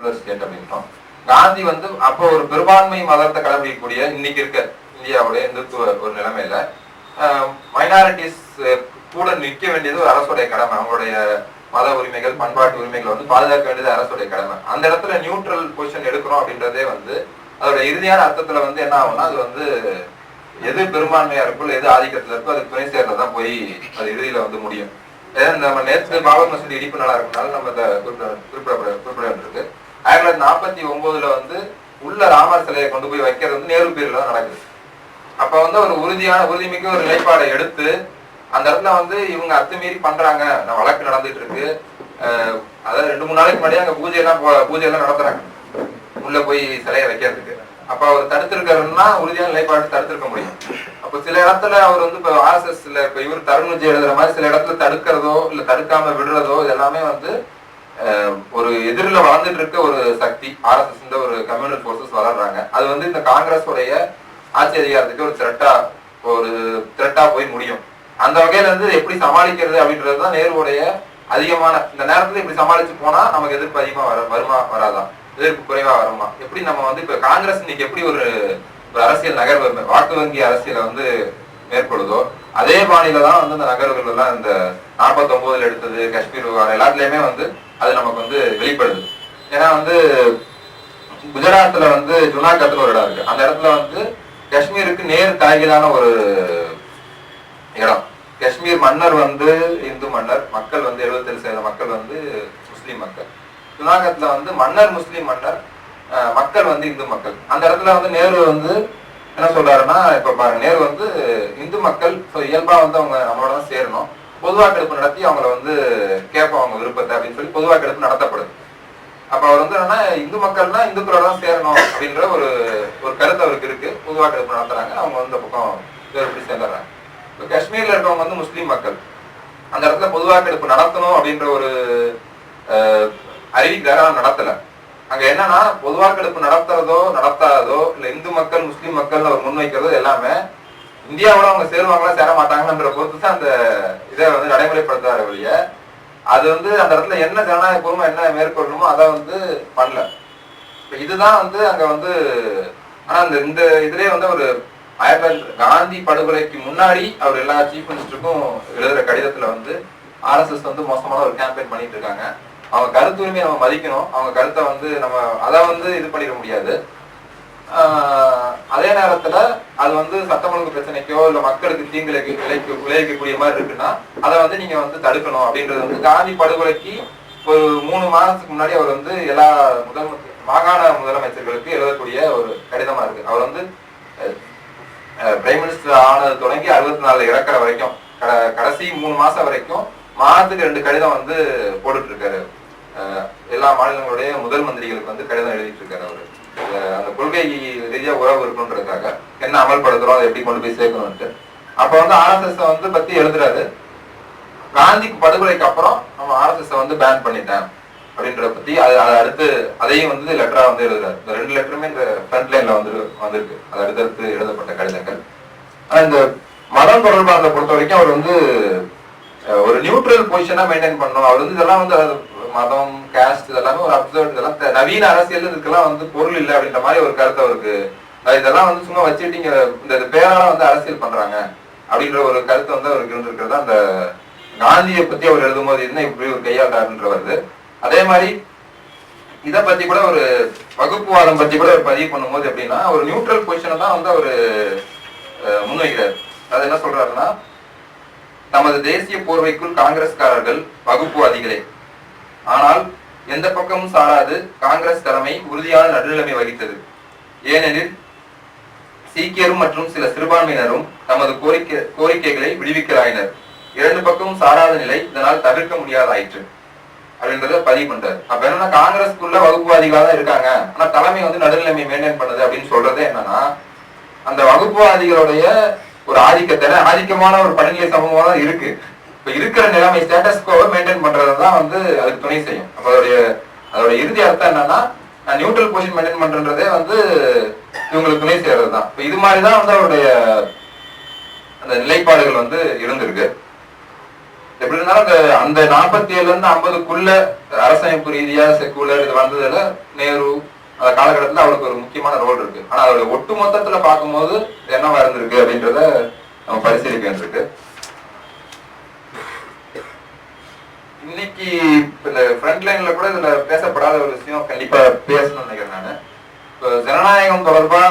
State அப்படின்றோம் காந்தி வந்து அப்போ ஒரு பெரும்பான்மை மதத்தை கடைபிடிக்கக்கூடிய இன்னைக்கு இருக்க இந்தியாவுடைய இந்துத்துவ ஒரு நிலைமையில மைனாரிட்டிஸ் கூட நிற்க வேண்டியது ஒரு அரசுடைய கடமை. அவங்களுடைய மத உரிமைகள் பண்பாட்டு உரிமைகளை வந்து பாதுகாக்க வேண்டியது அரசுடைய கடமை. அந்த இடத்துல நியூட்ரல் பொசிஷன் எடுக்கிறோம் அப்படின்றதே வந்து அதோட இறுதியான அர்த்தத்துல வந்து என்ன ஆகும்னா அது வந்து எது பெரும்பான்மையா இருக்கோ எது ஆதிக்கத்துல இருக்கோ அது துணை சேர்றதான் போய் அது இறுதியில வந்து முடியும். ஏன்னா நம்ம நேற்று பாபர் மசூதி இடிப்பு நல்லா இருக்கனால நம்ம குறிப்பிட குறிப்பிட குறிப்பிட இருக்கு ஆயிரத்தி தொள்ளாயிரத்தி நாற்பத்தி ஒன்பதுல வந்து உள்ள ராமர் சிலையை கொண்டு போய் வைக்கிறது வந்து நேரு பேரில் தான் நடக்குது. அப்ப வந்து ஒரு உறுதியான உறுதிமிக்க ஒரு நிலைப்பாடை எடுத்து அந்த இடத்துல வந்து இவங்க அத்துமீறி பண்றாங்க. வழக்கு நடந்துட்டு இருக்கு அதாவது ரெண்டு மூணு நாளைக்கு முன்னாடி அங்க பூஜை எல்லாம் போ- பூஜை எல்லாம் நடத்துறாங்க. உள்ள போய் சிலையை வைக்கிறதுக்கு. அப்ப அவர் தடுத்திருக்காருன்னா உறுதியான நிலைப்பாடு தடுத்திருக்க முடியும். அப்ப சில இடத்துல அவர் வந்து இப்ப ஆர்எஸ்எஸ்ல இப்ப இவர் தருண் விஜய் எழுதுற மாதிரி சில இடத்துல தடுக்கிறதோ இல்ல தடுக்காம விடுறதோ இது எல்லாமே வந்து ஒரு எதிரில வளர்ந்துட்டு இருக்க ஒரு சக்தி ஆர்எஸ்எஸ் ஒரு கம்யூனல் போர்சஸ் வளர்றாங்க. அது வந்து இந்த காங்கிரஸ் உடைய ஆட்சி அதிகாரத்துக்கு ஒரு த்ரெட்டா ஒரு த்ரெட்டா போய் முடியும். அந்த வகையில இருந்து எப்படி சமாளிக்கிறது அப்படின்றது தான் நேருவுடைய அதிகமான இந்த நேரத்துல இப்படி சமாளிச்சு போனா நமக்கு எதிர்ப்பு அதிகமா வர வருமா வராதா? எதிர்ப்பு குறைவா வருமா? எப்படி நம்ம வந்து இப்ப காங்கிரஸ் இன்னைக்கு எப்படி ஒரு ஒரு அரசியல் நகர்வு வாக்கு வங்கி அரசியலை வந்து மேற்கொள்ளுதோ அதே பாணியில தான் வந்து இந்த நகர்வுகள் எல்லாம் இந்த 49 எடுத்தது காஷ்மீர் விவகாரம் எல்லாத்துலயுமே வந்து அது நமக்கு வந்து வெளிப்படுது. ஏன்னா வந்து குஜராத்தில் வந்து ஜுனாகத்தில் ஒரு இடம் இருக்கு. அந்த இடத்துல வந்து காஷ்மீருக்கு நேர் தாய்களான ஒரு இடம். காஷ்மீர் மன்னர் வந்து இந்து மன்னர் மக்கள் வந்து 77% சதவீத மக்கள் வந்து முஸ்லீம் மக்கள். ஜுனாகத்தில் வந்து மன்னர் முஸ்லீம் மன்னர் மக்கள் வந்து இந்து மக்கள். அந்த இடத்துல வந்து நேரு வந்து என்ன சொல்றாருன்னா இப்ப பாருங்க நேரு வந்து இந்து மக்கள் இயல்பா வந்து அவங்க நம்மளோட தான் சேரணும். பொதுவாக்கெடுப்பு நடத்தி அவங்கள வந்து கேட்போம் அவங்க விருப்பத்தை அப்படின்னு சொல்லி பொதுவாக்கெடுப்பு நடத்தப்படுது. அப்ப அவர் வந்து என்னன்னா இந்து மக்கள்னா இந்துக்களோட தான் சேரணும் அப்படின்ற ஒரு ஒரு கருத்து அவருக்கு இருக்கு. பொதுவாக்கெடுப்பு நடத்துறாங்க. அவங்க வந்து பக்கம் எப்படி சேர்ந்துடுறாங்க. இப்போ காஷ்மீர்ல இருக்கவங்க வந்து முஸ்லீம் மக்கள். அந்த இடத்துல பொதுவாக்கெடுப்பு நடத்தணும் அப்படின்ற ஒரு அஹ், அறிவிக்கிறாரு ஆனா நடத்தல. அங்க என்னன்னா பொதுவாக்கெடுப்பு நடத்துறதோ நடத்தாததோ இல்ல இந்து மக்கள் முஸ்லீம் மக்கள் அவர் முன்வைக்கிறதோ எல்லாமே இந்தியாவோட அவங்க சேருவாங்களா சேர மாட்டாங்கன்ற பொறுத்து தான் அந்த இதை வந்து நடைமுறைப்படுத்துறாரு வழிய அது வந்து அந்த இடத்துல என்ன ஜனநாயக பூர்வம் என்ன மேற்கொள்ளணுமோ அதை வந்து பண்ணல. இப்போ இதுதான் வந்து அங்க வந்து ஆனா அந்த இந்த இதுலயே வந்து ஒரு ஆயிரத்தி தொள்ளாயிரத்தி காந்தி படுகொலைக்கு முன்னாடி அவர் எல்லா சீஃப் மினிஸ்டருக்கும் எழுதுற கடிதத்துல வந்து ஆர்எஸ்எஸ் வந்து மோசமான ஒரு கேம்பெயின் பண்ணிட்டு இருக்காங்க அவங்க கருத்து உரிமையை நம்ம மதிக்கணும். அவங்க கருத்தை வந்து நம்ம அதை வந்து இது பண்ணிட முடியாது. அதே நேரத்துல அது வந்து சட்டம் ஒழுங்கு பிரச்சனைக்கோ இல்ல மக்களுக்கு தீங்கு விளைவிக்க- விளைவிக்கக்கூடிய மாதிரி இருக்குன்னா அதை வந்து நீங்க வந்து தடுக்கணும் அப்படின்றது வந்து காந்தி படுகொலைக்கு ஒரு மூணு மாதத்துக்கு முன்னாடி அவர் வந்து எல்லா முதல் மாகாண முதலமைச்சர்களுக்கு எழுதக்கூடிய ஒரு கடிதமா இருக்கு. அவர் வந்து பிரைம் மினிஸ்டர் ஆனது தொடங்கி அறுபத்தி நாலு இறக்குற வரைக்கும் கடைசி மூணு மாசம் வரைக்கும் மாதத்துக்கு ரெண்டு கடிதம் வந்து போட்டுட்டு இருக்காரு. அஹ் எல்லா மாநிலங்களுடைய முதல் மந்திரிகளுக்கு வந்து கடிதம் எழுதிட்டு இருக்காரு அவரு. அந்த கொள்கை ரீதியா உறவு இருக்கணுன்றதுக்காக என்ன அமல்படுத்துறோம் அதை எப்படி கொண்டு போய் சேர்க்கணும்ட்டு அப்ப வந்து ஆர்எஸ்எஸ் வந்து பத்தி எழுதுறாரு. காந்திக்கு படுகொலைக்கு அப்புறம் நம்ம ஆர்எஸ்எஸ் வந்து பேன் பண்ணிட்டேன் அப்படின்றத பத்தி அது அதை அடுத்து அதையும் வந்து லெட்டரா வந்து எழுதுறாரு. இந்த ரெண்டு லெட்டருமே இந்த ஃப்ரண்ட் லைன்ல வந்து வந்திருக்கு. அது அடுத்தடுத்து எழுதப்பட்ட கடிதங்கள். ஆனா இந்த மதம் தொடர்பானதை பொறுத்த வரைக்கும் அவர் வந்து ஒரு நியூட்ரல் பொசிஷனா மெயின்டைன் பண்ணணும். அவர் வந்து இதெல்லாம் வந்து அது மதம் கேஸ்ட் இதெல்லாமே ஒரு அப்சர்வ் இதெல்லாம் நவீன அரசியல் இதுக்கெல்லாம் வந்து பொருள் இல்லை அப்படின்ற மாதிரி ஒரு கருத்து அவருக்கு. இதெல்லாம் வந்து சும்மா வச்சுட்டீங்க இந்த பேரால வந்து அரசியல் பண்றாங்க அப்படின்ற ஒரு கருத்து வந்து அவருக்கு இருந்திருக்கிறது அந்த காந்தியை பத்தி அவர் எழுதும்போது என்ன இப்படி ஒரு கையாண்டாருன்ற வருது. அதே மாதிரி இதை பத்தி கூட ஒரு வகுப்புவாதம் பத்தி கூட அவர் பதிவு பண்ணும்போது எப்படின்னா ஒரு நியூட்ரல் பொசிஷனை தான் வந்து அவரு முன்வைக்கிறார். அது என்ன சொல்றாருன்னா நமது தேசிய போர்வைக்குள் காங்கிரஸ்காரர்கள் வகுப்புவாதிகளே ஆனால் எந்த பக்கமும் சாராது காங்கிரஸ் தலைமை உறுதியான நடுநிலைமை வகித்தது. ஏனெனில் சீக்கியரும் மற்றும் சில சிறுபான்மையினரும் தமது கோரிக்கை கோரிக்கைகளை விடுவிக்கிறாயினர் இரண்டு பக்கமும் சாராத நிலை இதனால் தவிர்க்க முடியாதாயிற்று. அப்படின்றத பதிவு பண்றாரு. அப்ப என்னன்னா காங்கிரஸ்க்குள்ள வகுப்புவாதிகளா தான் இருக்காங்க. ஆனா தலைமை வந்து நடுநிலைமை மெயின்டைன் பண்ணுது அப்படின்னு சொல்றது என்னன்னா அந்த வகுப்புவாதிகளுடைய ஒரு ஆதிக்கத்தை ஆதிக்கமான ஒரு படிநிலை சமூகமா தான் இருக்கு. இப்ப இருக்கிற நிலைமை ஸ்டேட்டஸ் கோவை மெயின்டைன் பண்றதுதான் வந்து அதுக்கு துணை செய்யும். அப்போ அதோடைய அதோட இறுதி அர்த்தம் என்னன்னா நியூட்ரல் பொசிஷன் மெயின்டைன் பண்றதே வந்து இவங்களுக்கு துணை செய்யறது தான் இப்ப இது மாதிரி தான் வந்து அவருடைய அந்த நிலைப்பாடுகள் வந்து இருந்திருக்கு. எப்படி இருந்தாலும் அந்த அந்த நாற்பத்தி ஏழுல இருந்து ஐம்பதுக்குள்ள அரசமைப்பு ரீதியா செக்குலர் இது வந்ததுல நேரு அந்த காலகட்டத்துல அவளுக்கு ஒரு முக்கியமான ரோல் இருக்கு. ஆனா அதோட ஒட்டு மொத்தத்துல பார்க்கும்போது என்னவா இருந்திருக்கு அப்படின்றத நம்ம பரிசீலிக்க வேண்டியிருக்கு. இன்னைக்கு இந்த ஃப்ரண்ட் லைன்ல கூட இதுல பேசப்படாத ஒரு விஷயம் கண்டிப்பா பேசணும்னு நினைக்கிறேன் நான். இப்போ ஜனநாயகம் தொடர்பா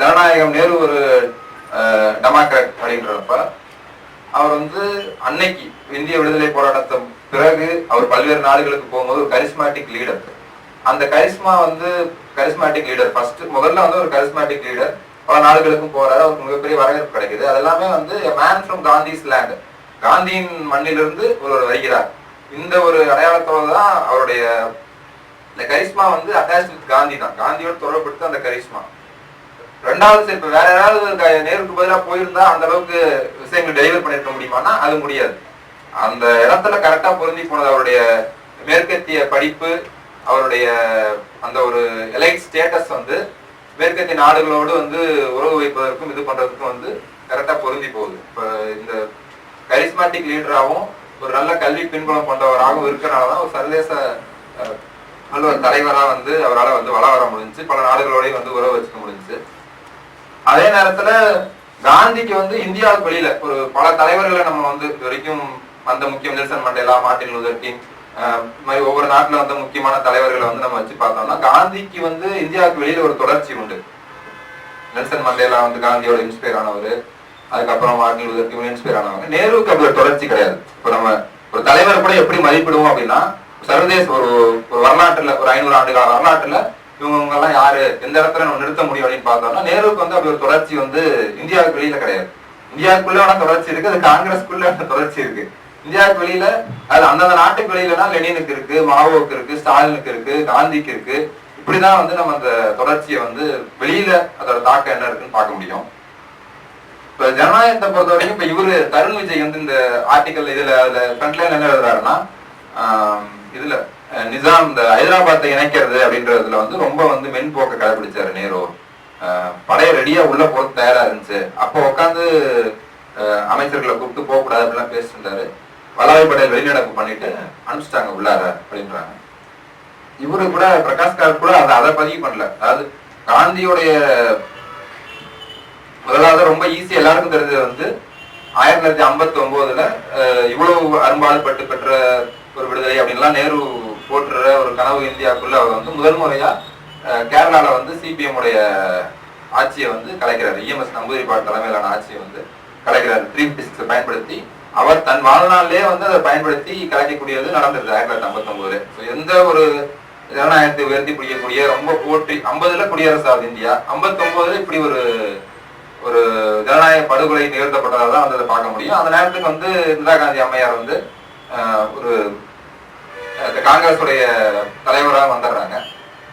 ஜனநாயகம் நேரு ஒரு டெமோக்ராட் அப்படின்றப்ப அவர் வந்து அன்னைக்கு இந்திய விடுதலை போராட்டத்தின் பிறகு அவர் பல்வேறு நாடுகளுக்கு போகும்போது ஒரு கரிஸ்மாட்டிக் லீடர் அந்த கரிஸ்மா வந்து கரிஸ்மாட்டிக் லீடர் ஃபர்ஸ்ட் முதல்ல வந்து ஒரு கரிஸ்மாட்டிக் லீடர் பல நாடுகளுக்கும் போறாரு. அவருக்கு மிகப்பெரிய வரவேற்பு கிடைக்குது. அதெல்லாமே வந்து மேன் ஃப்ரம் காந்திஸ் லேண்ட் காந்தியின் மண்ணிலிருந்து ஒருவர் வருகிறார். இந்த ஒரு அடையாளத்தோட தான் அவருடைய இந்த கரிஷ்மா வந்து அட்டாச் வித் காந்தி தான். காந்தியோட தொடர்படுத்த அந்த கரிஷ்மா. ரெண்டாவது சரி, இப்ப வேற யாராவது நேருக்கு பதிலாக போயிருந்தா அந்த அளவுக்கு விஷயங்கள் டெலிவர் பண்ணிருக்க முடியுமானா அது முடியாது. அந்த இடத்துல கரெக்டா பொருந்தி போனது அவருடைய மேற்கத்திய படிப்பு அவருடைய அந்த ஒரு எலைட் ஸ்டேட்டஸ் வந்து மேற்கத்திய நாடுகளோடு வந்து உறவு வைப்பதற்கும் இது பண்றதுக்கும் வந்து கரெக்டா பொருந்தி போகுது. இப்ப இந்த கரிஸ்மாட்டிக் லீடராகவும் ஒரு நல்ல கல்வி பின்புலம் கொண்டவராகவும் இருக்கிறனாலதான் ஒரு சர்வதேச நல்ல ஒரு தலைவரா வந்து அவரால் வந்து வள வர முடிஞ்சுச்சு. பல நாடுகளோடய வந்து உறவு வச்சுக்க முடிஞ்சுச்சு. அதே நேரத்துல காந்திக்கு வந்து இந்தியாவுக்கு வெளியில ஒரு பல தலைவர்களை நம்ம வந்து இது வரைக்கும் அந்த முக்கிய Nelson Mandela Martin Luther King இந்த மாதிரி ஒவ்வொரு நாட்டுல வந்து முக்கியமான தலைவர்களை வந்து நம்ம வச்சு பார்த்தோம்னா காந்திக்கு வந்து இந்தியாவுக்கு வெளியில ஒரு தொடர்ச்சி உண்டு. நெல்சன் மண்டேலா வந்து காந்தியோட இன்ஸ்பயர் ஆனவர். அதுக்கப்புறம் மார்ட்டின் லூதர் கிங் இன்ஸ்பயர் ஆனவங்க. நேருவுக்கு அப்படி தொடர்ச்சி கிடையாது. இப்போ நம்ம ஒரு தலைவர் கூட எப்படி மதிப்பிடுவோம் அப்படின்னா சர்வதேச ஒரு ஒரு வரலாற்றுல ஒரு ஐநூறு ஆண்டு கால வரலாற்றுல இவங்க இவங்க எல்லாம் யாரு எந்த இடத்துல நம்ம நிறுத்த முடியும் அப்படின்னு பார்த்தோம்னா நேருவுக்கு வந்து அப்படி ஒரு தொடர்ச்சி வந்து இந்தியாவுக்கு வெளியில கிடையாது. இந்தியாவுக்குள்ள வேணா தொடர்ச்சி இருக்கு அது காங்கிரஸ்க்குள்ள தொடர்ச்சி இருக்கு. இந்தியாவுக்கு வெளியில அது அந்தந்த நாட்டுக்கு வெளியிலனா லெனினுக்கு இருக்கு மாவோவுக்கு இருக்கு ஸ்டாலினுக்கு இருக்கு காந்திக்கு இருக்கு. இப்படிதான் வந்து நம்ம அந்த தொடர்ச்சியை வந்து வெளியில அதோட தாக்கம் என்ன இருக்குன்னு பார்க்க முடியும். இப்ப ஜனநாயகத்தை பொறுத்த வரைக்கும் இப்ப இவரு தருண் விஜய் வந்து இந்த ஆர்டிக்கல் இதுல அதுல ஃப்ரண்ட்ல என்ன எழுதுறாருன்னா இதுல நிசாம் இந்த ஹைதராபாத்தை இணைக்கிறது அப்படின்றதுல வந்து ரொம்ப வந்து மென்போக்க கடைபிடிச்சாரு நேரு. படைய ரெடியா உள்ள போக தயாரா இருந்துச்சு. அப்போ உட்காந்து அமைச்சர்களை கூப்பிட்டு போக கூடாது அப்படிலாம் பேசிட்டு வல்லாவை படையில் வெளிநடப்பு பண்ணிட்டு அனுப்பிச்சிட்டாங்க உள்ளார அப்படின்றாங்க. இவரு கூட பிரகாஷ் கார் கூட அதை அதை பதிவு பண்ணல. அதாவது காந்தியோடைய முதலாவது ரொம்ப ஈஸி எல்லாருக்கும் தெரிஞ்சது வந்து ஆயிரத்தி தொள்ளாயிரத்தி ஐம்பத்தி ஒன்பதுல இவ்வளவு அரும்பாடுபட்டு பெற்ற ஒரு விடுதலை அப்படின்லாம் நேரு போட்டுற ஒரு கனவு இந்தியாவுக்குள்ள அவர் வந்து முதல் முறையா கேரளால வந்து சிபிஎம் உடைய ஆட்சியை வந்து கலைக்கிறார். இஎம்எஸ் நம்பூரி பாட் தலைமையிலான ஆட்சியை வந்து கலைக்கிறார். த்ரீ பிசிக்ஸை பயன்படுத்தி அவர் தன் வாழ்நாளிலே வந்து அதை பயன்படுத்தி கலைக்கக்கூடியது நடந்தது ஆயிரத்தி தொள்ளாயிரத்தி ஐம்பத்தி ஒன்பதுல எந்த ஒரு ஜனநாயகத்தை உயர்த்தி பிடிக்கக்கூடிய ரொம்ப போட்டி ஐம்பதுல குடியரசு ஆகுது இந்தியா. ஐம்பத்தி ஒன்பதுல இப்படி ஒரு ஒரு ஜனநாயக படுகொலை நிகழ்த்தப்பட்டதாக தான் வந்து அதை பார்க்க முடியும். அந்த நேரத்துக்கு வந்து இந்திரா காந்தி அம்மையார் வந்து ஆஹ், ஒரு காங்கிரஸுடைய தலைவராக வந்துடுறாங்க.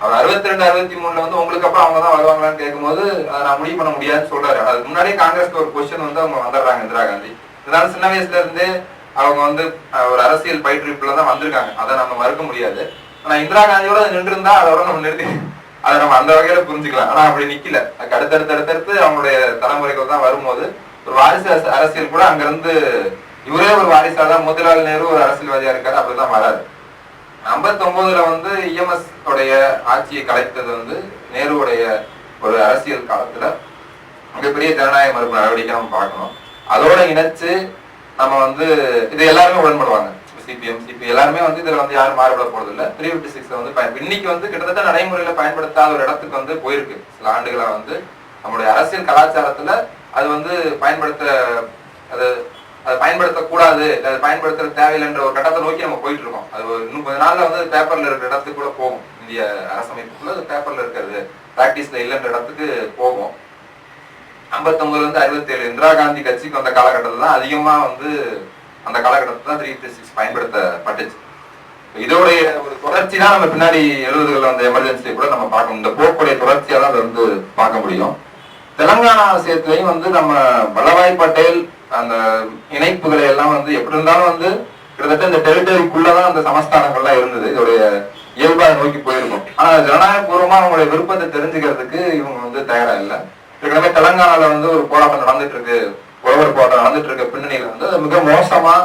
அவர் அறுபத்தி ரெண்டு அறுபத்தி மூணுல வந்து உங்களுக்கு அப்புறம் அவங்க தான் வருவாங்களான்னு கேட்கும்போது அதை நான் முடிவு பண்ண முடியாதுன்னு சொல்றாரு. அதுக்கு முன்னாடியே காங்கிரஸ்க்கு ஒரு கொஸ்டின் வந்து அவங்க வந்துடுறாங்க இந்திரா காந்தி. இதனால சின்ன வயசுல இருந்தே அவங்க வந்து ஒரு அரசியல் பயிற்றுவிப்புல தான் வந்திருக்காங்க. அதை நம்ம மறுக்க முடியாது. ஆனா இந்திரா காந்தியோட நின்று இருந்தா அதோட நம்ம நிறுத்தி அதை நம்ம அந்த வகையில புரிஞ்சுக்கலாம். ஆனா அப்படி நிக்கல. அதுக்கு அடுத்தடுத்து அடுத்தடுத்து அவங்களுடைய தலைமுறைகள் தான் வரும்போது ஒரு வாரிசு அரசியல் கூட அங்கிருந்து இவரே ஒரு வாரிசா தான் மோதிலால் நேரு ஒரு அரசியல்வாதியா இருக்காரு அப்படிதான் வராது. ஐம்பத்தி ஒன்பதுல வந்து இஎம்எஸ் உடைய ஆட்சியை கலைத்தது வந்து நேருவுடைய ஒரு அரசியல் காலத்துல. மிகப்பெரிய ஜனநாயக மறுப்பு நடவடிக்கை நம்ம பார்க்கணும். அதோட இணைச்சு நம்ம வந்து இது எல்லாருமே உடன்படுவாங்க. சிபிஎம் சிபி எல்லாருமே வந்து இதுல வந்து யாரும் மாறுபட போறது இல்ல த்ரீ ஃபிஃப்டி சிக்ஸ் வந்து இன்னைக்கு வந்து கிட்டத்தட்ட நடைமுறையில பயன்படுத்தாத ஒரு இடத்துக்கு வந்து போயிருக்கு. சில ஆண்டுகளா வந்து நம்மளுடைய அரசியல் கலாச்சாரத்துல அது வந்து பயன்படுத்த அது அதை பயன்படுத்தக்கூடாது அதை பயன்படுத்த தேவையில்லைன்ற ஒரு கட்டத்தை நோக்கி நம்ம போயிட்டு இருக்கோம் அது இன்னும் கொஞ்ச நாள்ல வந்து பேப்பர்ல இருக்கிற இடத்துக்கு கூட போகும். இந்திய அரசமைப்புக்குள்ள பேப்பர்ல இருக்கிறது. பிராக்டிஸ்ல இல்லைன்ற இடத்துக்கு போகும். ஐம்பத்தொன்பதுல இருந்து அறுபத்தி ஏழு இந்திரா காந்தி கட்சிக்கு வந்த காலகட்டத்தில் தான் அதிகமா வந்து அந்த காலகட்டத்தில் தான் த்ரீ சிக்ஸ் பயன்படுத்தப்பட்டுச்சு. இதோடைய ஒரு தொடர்ச்சி தான் நம்ம பின்னாடி எழுபதுகளில் அந்த எமர்ஜென்சி கூட நம்ம பார்க்கணும் இந்த போக்குடைய தொடர்ச்சியாக தான் அதை வந்து பார்க்க முடியும். தெலங்கானா விஷயத்துலையும் வந்து நம்ம வல்லபாய் பட்டேல் அந்த இணைப்புகளை எல்லாம் வந்து எப்படி இருந்தாலும் வந்து கிட்டத்தட்ட இந்த டெரிட்டரிக்குள்ளதான் அந்த சமஸ்தானங்கள்லாம் இருந்தது. இதோடைய இயல்பா நோக்கி போயிருக்கும். ஆனா ஜனநாயக பூர்வமா அவங்களுடைய விருப்பத்தை தெரிஞ்சுக்கிறதுக்கு இவங்க வந்து தயாரா இல்லை. ஏற்கனவே தெலங்கானால வந்து ஒரு போராட்டம் நடந்துட்டு இருக்கு. உழவர் போராட்டம் நடந்துட்டு இருக்க பின்னணியில வந்து அதை மிக மோசமா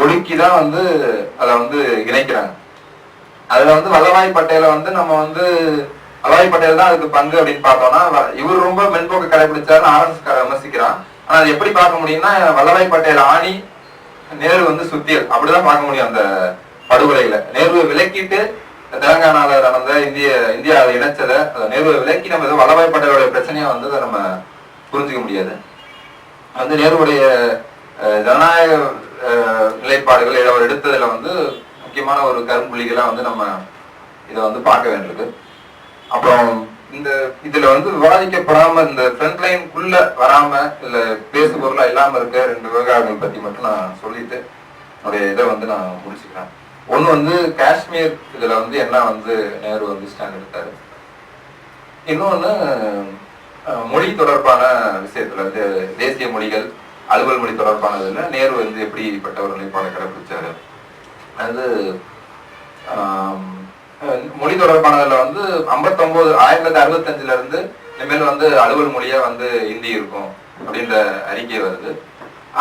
ஒடுக்கி தான் வந்து அதை வந்து இணைக்கிறாங்க. அதுல வந்து வல்லபாய் பட்டேலை வந்து நம்ம வந்து வல்லபாய் பட்டேல் தான் அதுக்கு பங்கு அப்படின்னு பார்த்தோம்னா இவர் ரொம்ப மென்போக்கு கடைபிடிச்சாருன்னு ஆர்எஸ் விமர்சிக்கிறான். ஆனா அது எப்படி பார்க்க முடியும்னா வல்லபாய் பட்டேல் ஆணி நேரு வந்து சுத்தியல். அப்படிதான் பார்க்க முடியும் அந்த படுகொலையில. நேருவை விலக்கிட்டு தெலங்கானால நடந்த இந்திய இந்தியா அதை இணைச்சதை அதை நேருவை விலக்கி நம்ம ஏதோ வல்லபாய் பட்டேலோட பிரச்சனையா வந்து அதை நம்ம புரிஞ்சுக்க முடியாது. வந்து நேருடைய ஜனநாயக நிலைப்பாடுகள் அவர் எடுத்ததுல வந்து முக்கியமான ஒரு கரும்புள்ளிகளாக வந்து நம்ம இதை வந்து பார்க்க வேண்டியிருக்கு. அப்புறம் இந்த இதுல வந்து விவாதிக்கப்படாம இந்த ஃப்ரண்ட் லைனுக்குள்ள வராம இல்ல பேசு பொருளா இல்லாம இருக்க ரெண்டு விவகாரங்கள் பத்தி மட்டும் நான் சொல்லிட்டு என்னுடைய இதை வந்து நான் முடிச்சுக்கிறேன். ஒண்ணு வந்து காஷ்மீர் இதுல வந்து என்ன வந்து நேரு வந்து ஸ்டாண்ட் எடுத்தாரு. இன்னொன்னு மொழி தொடர்பான விஷயத்துல வந்து தேசிய மொழிகள் அலுவல் மொழி தொடர்பானதுல நேரு வந்து எப்படிப்பட்ட ஒரு நிலைப்பாடு கடைபிடிச்சாரு அது மொழி தொடர்பானதுல வந்து 59 ஆயிரத்தி தொள்ளாயிரத்தி அறுபத்தஞ்சுல இருந்து இனிமேல் வந்து அலுவல் மொழியா வந்து ஹிந்தி இருக்கும் அப்படின்ற அறிக்கை வருது.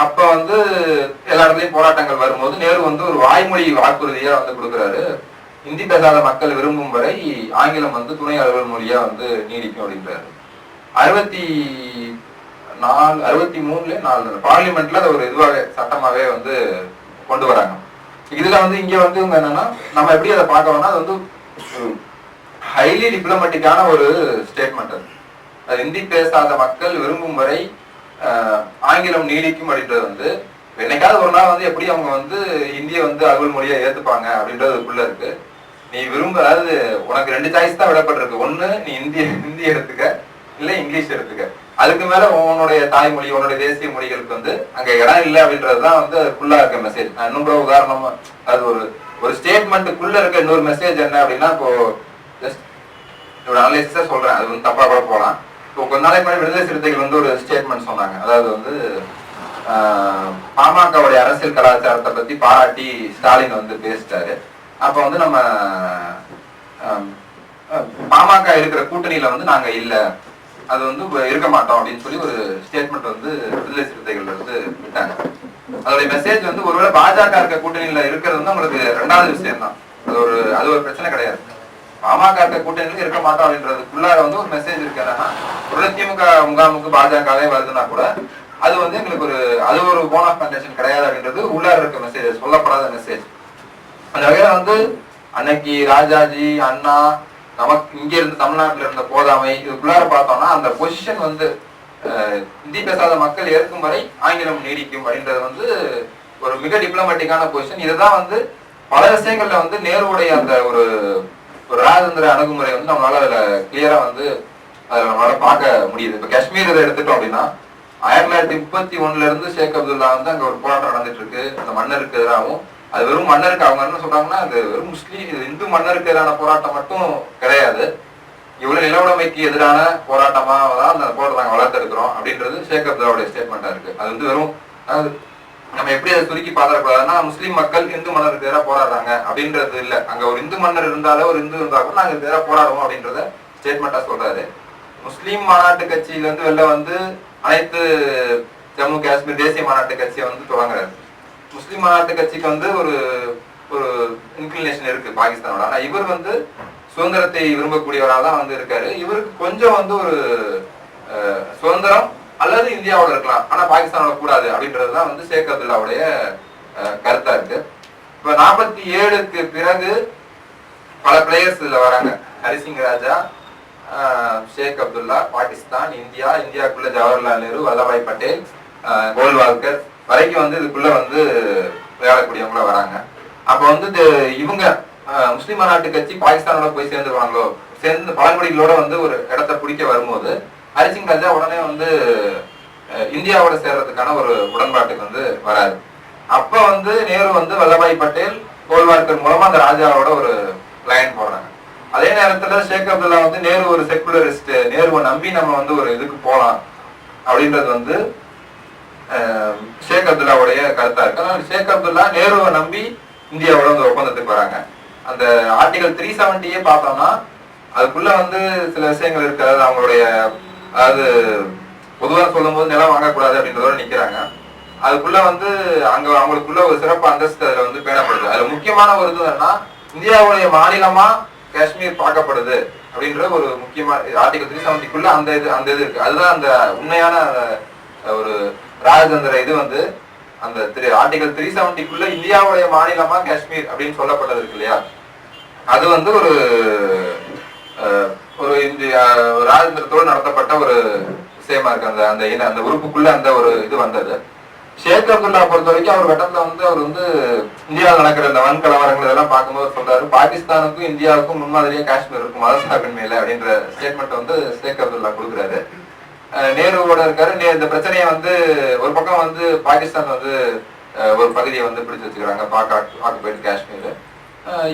அப்ப வந்து எல்லா இடத்துலயும் போராட்டங்கள் வரும்போது நேரு வந்து ஒரு வாய்மொழி வாக்குறுதியா வந்து கொடுக்குறாரு. இந்தி பேசாத மக்கள் விரும்பும் வரை ஆங்கிலம் வந்து துணை அலுவல் மொழியா வந்து நீடிக்கும் அப்படின்றாரு. அறுபத்தி நாலு அறுபத்தி மூணுல நாலு பார்லிமெண்ட்ல அதை ஒரு இதுவாக சட்டமாவே வந்து கொண்டு வராங்க. இதுல வந்து இங்க வந்து இவங்க என்னன்னா நம்ம எப்படி அதை பார்க்கறோம்னா அது வந்து ஹைலி டிப்ளமேட்டிக்கான ஒரு ஸ்டேட்மெண்ட் அது. அது ஹிந்தி பேசாத மக்கள் விரும்பும் வரை ஆங்கிலம் நீடிக்கும் அப்படின்றது வந்து என்னைக்காவது ஒரு நாள் வந்து எப்படி அவங்க வந்து இந்திய வந்து அலுவல் மொழியை ஏத்துப்பாங்க அப்படின்றதுக்குள்ள இருக்கு. நீ விரும்ப அதாவது உனக்கு ரெண்டு சாய்ஸ் தான் விடப்பட்டிருக்கு. ஒண்ணு நீ இந்திய இந்திய எடுத்துக்க. இல்ல இங்கிலீஷ் எடுத்துக்க. அதுக்கு மேல உன்னுடைய தாய்மொழி உன்னுடைய தேசிய மொழிகளுக்கு வந்து அங்க இடம் இல்லை அப்படின்றதுதான் வந்து ஃபுல்லா இருக்க மெசேஜ் நான் இன்னும் உதாரணமா அது ஒரு ஒரு ஸ்டேட்மெண்ட்டுக்குள்ள இருக்க இன்னொரு மெசேஜ் என்ன அப்படின்னா இப்போ ஜஸ்ட் ஒரு அனலைசிஸா சொல்றேன். அது வந்து தப்பா கூட போலாம் இப்போ கொஞ்ச நாளைக்கு முன்னாடி விடுதலை சிறுத்தைகள் வந்து ஒரு ஸ்டேட்மெண்ட் சொன்னாங்க. அதாவது வந்து ஆஹ், பாமகவுடைய அரசியல் கலாச்சாரத்தை பத்தி பாராட்டி ஸ்டாலின் வந்து பேசிட்டாரு. அப்ப வந்து நம்ம ஆஹ், பாமக இருக்கிற கூட்டணியில வந்து நாங்க இல்ல. அது வந்து இருக்க மாட்டோம் அப்படின்னு சொல்லி ஒரு ஸ்டேட்மெண்ட் வந்து விடுதலை சிறுத்தைகள் வந்து விட்டாங்க. அதோடைய மெசேஜ் வந்து ஒருவேளை பாஜக இருக்க கூட்டணியில இருக்கிறது வந்து உங்களுக்கு ரெண்டாவது விஷயம் தான் அது ஒரு அது ஒரு பிரச்சனை கிடையாது. பாமக இருக்க கூட்டணியில இருக்க மாட்டோம் அப்படின்றதுக்குள்ளார வந்து ஒரு மெசேஜ் இருக்கு. என்னன்னா ஒரு திமுக முகாமுக்கு பாஜகவே வருதுன்னா கூட அது வந்து எங்களுக்கு ஒரு அது ஒரு போன் ஆஃப் கண்டிஷன் கிடையாது அப்படின்றது உள்ளார இருக்க மெசேஜ் சொல்லப்படாத மெசேஜ் அந்த வகையில வந்து அன்னைக்கு ராஜாஜி அண்ணா நமக்கு இங்க இருந்து தமிழ்நாட்டுல இருந்த போதாமை இதுக்குள்ளார பார்த்தோம்னா அந்த பொசிஷன் வந்து அஹ், ஹிந்தி பேசாத மக்கள் ஏற்கும் வரை ஆங்கிலம் நீடிக்கும் அப்படின்றது வந்து ஒரு மிக டிப்ளமேட்டிக்கான பொசிஷன் இதுதான் வந்து பல விஷயங்கள்ல வந்து நேருடைய அந்த ஒரு ஒரு ராஜேந்திர அணுகுமுறை வந்து நம்மளால அதுல கிளியரா வந்து அதுல நம்மளால பார்க்க முடியுது. இப்ப காஷ்மீர் இதை எடுத்துட்டோம் அப்படின்னா ஆயிரத்தி தொள்ளாயிரத்தி முப்பத்தி ஒண்ணுல இருந்து ஷேக் அப்துல்லா வந்து அங்க ஒரு போராட்டம் நடந்துட்டு இருக்கு. அந்த மன்னருக்கு எதிராகவும் அது வெறும் மன்னருக்கு அவங்க என்ன சொல்றாங்கன்னா அது வெறும் முஸ்லீம் இது இந்து மன்னருக்கு எதிரான போராட்டம் மட்டும் கிடையாது. இவ்வளவு நிலவுடைமைக்கு எதிரான போராட்டமா தான் அந்த போராட்டம் நாங்க வளர்த்தெடுக்கிறோம் அப்படின்றது ஷேக் அப்துல்லாவுடைய ஸ்டேட்மெண்டா இருக்கு. அது வந்து வெறும் நம்ம எப்படி அதை சுருக்கி பாத்திரக்கூடாதுன்னா முஸ்லீம் மக்கள் இந்து மன்னருக்கு எதிராக போராடுறாங்க அப்படின்றது இல்ல. அங்க ஒரு இந்து மன்னர் இருந்தாலும் ஒரு இந்து இருந்தா கூட நாங்க எதிராக போராடுவோம் அப்படின்றத ஸ்டேட்மெண்டா சொல்றாரு. முஸ்லீம் மாநாட்டு கட்சியில இருந்து வெளில வந்து அனைத்து ஜம்மு காஷ்மீர் தேசிய மாநாட்டு கட்சியை வந்து தொடங்குறாரு முஸ்லீம் மாநாட்டு கட்சிக்கு வந்து ஒரு ஒரு இன்க்ளினேஷன் இருக்கு பாகிஸ்தானோட. ஆனா இவர் வந்து சுதந்திரத்தை விரும்பக்கூடியவராக தான் வந்து இருக்காரு. இவருக்கு கொஞ்சம் வந்து ஒரு சுதந்திரம் அல்லது இந்தியாவோட இருக்கலாம். ஆனா பாகிஸ்தானோட கூடாது அப்படின்றதுதான் வந்து ஷேக் அப்துல்லாவுடைய கருத்தா இருக்கு. இப்ப நாற்பத்தி ஏழுக்கு பிறகு பல பிளேயர்ஸ் இதுல வராங்க. ஹரிசிங் ராஜா ஷேக் அப்துல்லா பாகிஸ்தான் இந்தியா இந்தியாவுக்குள்ள ஜவஹர்லால் நேரு வல்லபாய் பட்டேல் கோல்வால்கர் வரைக்கும் வந்து இதுக்குள்ள வந்து விளையாடக்கூடியவங்கள வராங்க. அப்ப வந்து இவங்க முஸ்லீம் முஸ்லிம் மாநாட்டு கட்சி பாகிஸ்தானோட போய் சேர்ந்துருவாங்களோ? சேர்ந்து பழங்குடிகளோட வந்து ஒரு இடத்த பிடிக்க வரும்போது ஹரிசிங் ராஜா உடனே வந்து இந்தியாவோட சேர்றதுக்கான ஒரு உடன்பாட்டுக்கு வந்து வராரு. அப்ப வந்து நேரு வந்து வல்லபாய் பட்டேல் கோல்வார்கர் மூலமா அந்த ராஜாவோட ஒரு லைன் போடுறாங்க. அதே நேரத்துல ஷேக் அப்துல்லா வந்து நேரு ஒரு செக்குலரிஸ்ட் நேருவை நம்பி நம்ம வந்து ஒரு இதுக்கு போலாம் அப்படின்றது வந்து ஷேக் அப்துல்லாவுடைய கருத்தா இருக்கு. அதனால ஷேக் அப்துல்லா நேருவை நம்பி இந்தியாவோட அந்த ஒப்பந்தத்துக்கு வராங்க. அந்த ஆர்டிகல் த்ரீ செவன்டியே பார்த்தோம்னா அதுக்குள்ள வந்து சில விஷயங்கள் இருக்கு. அதாவது அவங்களுடைய அதாவது பொதுவாக சொல்லும்போது நிலம் வாங்கக்கூடாது அப்படின்றதோட நிக்கிறாங்க. அதுக்குள்ள வந்து அங்க அவங்களுக்குள்ள ஒரு சிறப்பு அந்தஸ்து அதுல வந்து பேணப்படுது. அதுல முக்கியமான ஒரு இது என்னன்னா இந்தியாவுடைய மாநிலமா காஷ்மீர் பார்க்கப்படுது அப்படின்ற ஒரு முக்கியமான ஆர்டிகல் த்ரீ செவன்டிக்குள்ள அந்த இது அந்த இது இருக்கு. அதுதான் அந்த உண்மையான ஒரு ராஜதந்திர இது வந்து அந்த திரு ஆர்டிகல் த்ரீ செவன்டிக்குள்ள இந்தியாவுடைய மாநிலமா காஷ்மீர் அப்படின்னு சொல்லப்பட்டது இருக்கு இல்லையா? அது வந்து ஒரு அஹ், ஒரு இந்திய ஒரு நடத்தப்பட்ட ஒரு விஷயமா இருக்கு. அந்த அந்த இன- அந்த உறுப்புக்குள்ள அந்த ஒரு இது வந்தது. ஷேக் அப்துல்லா பொறுத்த வரைக்கும் அவர் கட்டத்துல வந்து அவர் வந்து இந்தியாவில் நடக்கிற இந்த வன் கலவரங்கள் இதெல்லாம் பார்க்கும்போது சொல்றாரு பாகிஸ்தானுக்கும் இந்தியாவுக்கும் முன்மாதிரியா காஷ்மீர் இருக்கும் மதசாபின்மையில அப்படின்ற ஸ்டேட்மெண்ட் வந்து ஷேக் அப்துல்லா கொடுக்குறாரு. நேருவோட இருக்காரு. இந்த பிரச்சனையை வந்து ஒரு பக்கம் வந்து பாகிஸ்தான் வந்து ஒரு பகுதியை வந்து பிடிச்சு வச்சுக்கிறாங்க பாக் ஆக்குபைடு காஷ்மீர்.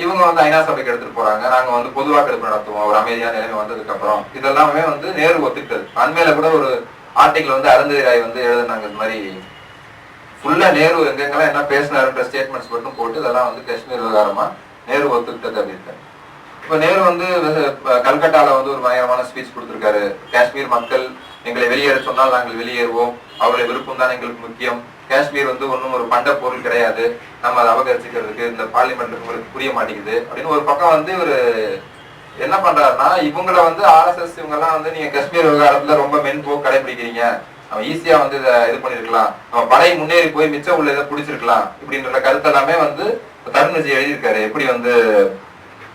இவங்க வந்து ஐநா சபைக்கு எடுத்துட்டு போறாங்க. நாங்க வந்து பொது வாக்கெடுப்பு நடத்துவோம். ஒரு அமைதியான நிலைமை வந்ததுக்கு அப்புறம் இதெல்லாமே வந்து நேரு ஒத்துக்கிட்டது. அண்மையில கூட ஒரு ஆர்டிக்கல் வந்து அருந்ததி ராய் வந்து எழுதுனாங்க. இந்த மாதிரி ஃபுல்லா நேரு எங்கெங்கெல்லாம் என்ன பேசினாருன்ற ஸ்டேட்மெண்ட்ஸ் மட்டும் போட்டு இதெல்லாம் வந்து காஷ்மீர் விவகாரமா நேரு ஒத்துக்கிட்டது அப்படின்னு இப்ப நேரு வந்து கல்கட்டால வந்து ஒரு பயங்கரமான ஸ்பீச் கொடுத்துருக்காரு. காஷ்மீர் மக்கள் எங்களை வெளியேற சொன்னால் நாங்கள் வெளியேறுவோம். அவருடைய விருப்பம் தான் எங்களுக்கு முக்கியம். காஷ்மீர் வந்து ஒன்றும் ஒரு பண்ட பொருள் கிடையாது. நம்ம அதை அபகரிச்சுக்கிறதுக்கு இந்த பார்லிமெண்ட் உங்களுக்கு புரிய மாட்டேங்குது. அப்படின்னு ஒரு பக்கம் வந்து ஒரு என்ன பண்றாருன்னா இவங்கள வந்து ஆர்எஸ்எஸ் இவங்க எல்லாம் வந்து நீங்க காஷ்மீர் விவகாரத்துல ரொம்ப மென்போக்கு கடைபிடிக்கிறீங்க. அவன் ஈஸியா வந்து இதை இது பண்ணிருக்கலாம். நம்ம படை முன்னேறி போய் மிச்சம் உள்ள இதை பிடிச்சிருக்கலாம். இப்படின்ற கருத்து எல்லாமே வந்து தருண் விஜய் எழுதியிருக்காரு. எப்படி வந்து